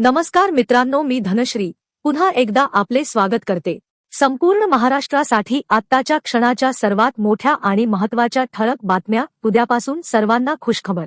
नमस्कार मित्रांनो मी धनश्री. पुन्हा एकदा आपले स्वागत करते. संपूर्ण महाराष्ट्रासाठी आत्ताच्या क्षणाच्या सर्वात मोठ्या आणि महत्त्वाच्या ठळक बातम्या उद्यापासून सर्वांना खुशखबर.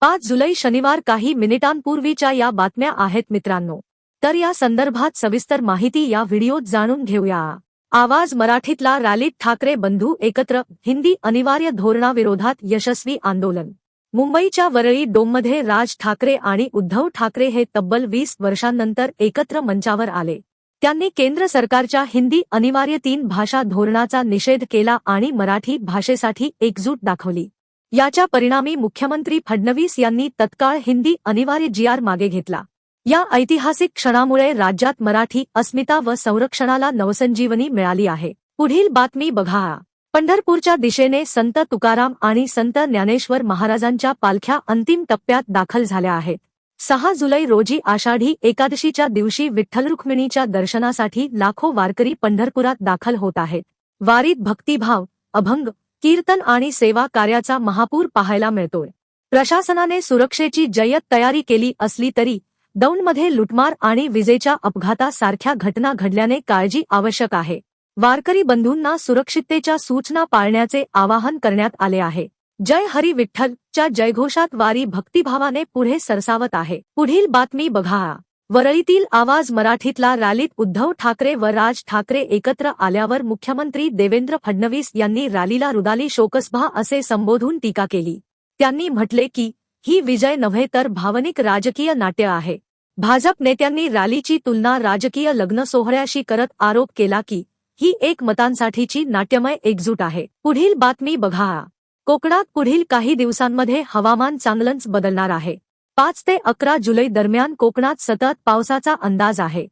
पाच जुलै शनिवार काही मिनिटांपूर्वीच्या या बातम्या आहेत मित्रांनो. तर या संदर्भात सविस्तर माहिती या व्हिडिओत जाणून घेऊया. आवाज मराठीतला रॅलीत ठाकरे बंधू एकत्र हिंदी अनिवार्य धोरणाविरोधात यशस्वी आंदोलन. मुंबईच्या वरळी डोममध्ये राज ठाकरे आणि उद्धव ठाकरे हे तब्बल वीस वर्षांनंतर एकत्र मंचावर आले. त्यांनी केंद्र सरकारच्या हिंदी अनिवार्य तीन भाषा धोरणाचा निषेध केला आणि मराठी भाषेसाठी एकजूट दाखवली. याच्या परिणामी मुख्यमंत्री फडणवीस यांनी तत्काळ हिंदी अनिवार्य जीआर मागे घेतला. या ऐतिहासिक क्षणामुळे राज्यात मराठी अस्मिता व संरक्षणाला नवसंजीवनी मिळाली आहे. पुढील बातमी बघा. पंढरपूरच्या दिशेने संत तुकाराम आणि संत ज्ञानेश्वर महाराजांच्या पालख्या अंतिम टप्प्यात दाखल झाल्या आहेत. सहा जुलै रोजी आषाढी एकादशीच्या दिवशी विठ्ठल रुक्मिणीच्या दर्शनासाठी लाखो वारकरी पंढरपुरात दाखल होत आहेत. वारीत भक्तिभाव अभंग कीर्तन आणि सेवा कार्याचा महापूर पाहायला मिळतोय. प्रशासनाने सुरक्षेची जय्यत तयारी केली असली तरी दौंडमध्ये लुटमार आणि विजेच्या अपघातासारख्या घटना घडल्याने काळजी आवश्यक आहे. वारकरी बंधूंना सुरक्षिततेच्या सूचना पाळण्याचे आवाहन करण्यात आले आहे. जय हरी विठ्ठल च्या जयघोषात वारी भक्तिभावाने पुढे सरसावत आहे. पुढील बातमी बघा. वरळीतील आवाज मराठीतला रॅलीत उद्धव ठाकरे व राज ठाकरे एकत्र आल्यावर मुख्यमंत्री देवेंद्र फडणवीस यांनी रॅलीला रुदाली शोकसभा असे संबोधून टीका केली. त्यांनी म्हटले की ही विजय नव्हे तर भावनिक राजकीय नाट्य आहे. भाजप नेत्यांनी रॅलीची तुलना राजकीय लग्न सोहळ्याशी करत आरोप केला की ही एक मतांसाठीची नाट्यमय एकजूट आहे. पुढील बातमी बघा. कोकणात पुढील काही दिवसांमध्ये हवामान चांगलंच बदलणार आहे. पाच ते अकरा जुलै दरम्यान कोकणात सतत पावसाचा अंदाज आहे.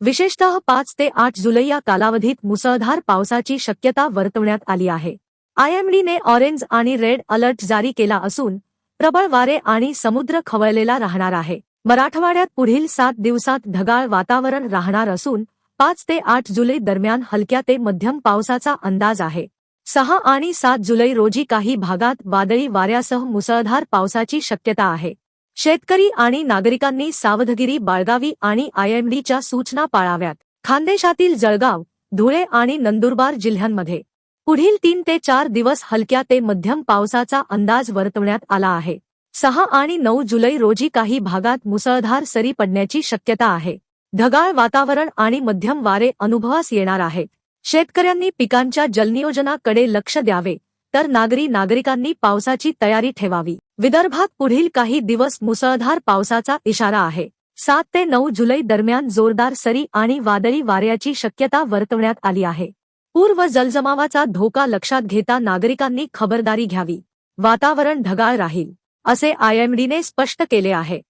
विशेषतः पाच ते आठ जुलै या कालावधीत मुसळधार पावसाची शक्यता वर्तवण्यात आली आहे. आयएमडीने ऑरेंज आणि रेड अलर्ट जारी केला असून प्रबळ वारे आणि समुद्र खवळलेला राहणार आहे. मराठवाड्यात पुढील सात दिवसात ढगाळ वातावरण राहणार असून पाच ते आठ जुलै दरम्यान हलक्या ते मध्यम पावसाचा अंदाज आहे. सहा आणि सात जुलै रोजी काही भागात वादळी वाऱ्यासह मुसळधार पावसाची शक्यता आहे. शेतकरी आणि नागरिकांनी सावधगिरी बाळगावी आणि आयएमडीच्या सूचना पाळाव्यात. खानदेशातील जळगाव धुळे आणि नंदुरबार जिल्ह्यांमध्ये पुढील तीन ते चार दिवस हलक्या ते मध्यम पावसाचा अंदाज वर्तवण्यात आला आहे. सहा आणि नऊ जुलै रोजी काही भागात मुसळधार सरी पडण्याची शक्यता आहे. ढगाळ वातावरण आणि मध्यम वारे अनुभवास येणार आहेत. शेतकऱ्यांनी पिकांच्या जलनियोजनाकडे लक्ष द्यावे तर नागरी नागरिकांनी पावसाची तयारी ठेवावी. विदर्भात पुढील काही दिवस मुसळधार पावसाचा इशारा आहे. सात ते नऊ जुलै दरम्यान जोरदार सरी आणि वादळी वाऱ्याची शक्यता वर्तवण्यात आली आहे. पूर्व जलजमावाचा धोका लक्षात घेता नागरिकांनी खबरदारी घ्यावी. वातावरण ढगाळ राहील असे आयएमडीने स्पष्ट केले आहे.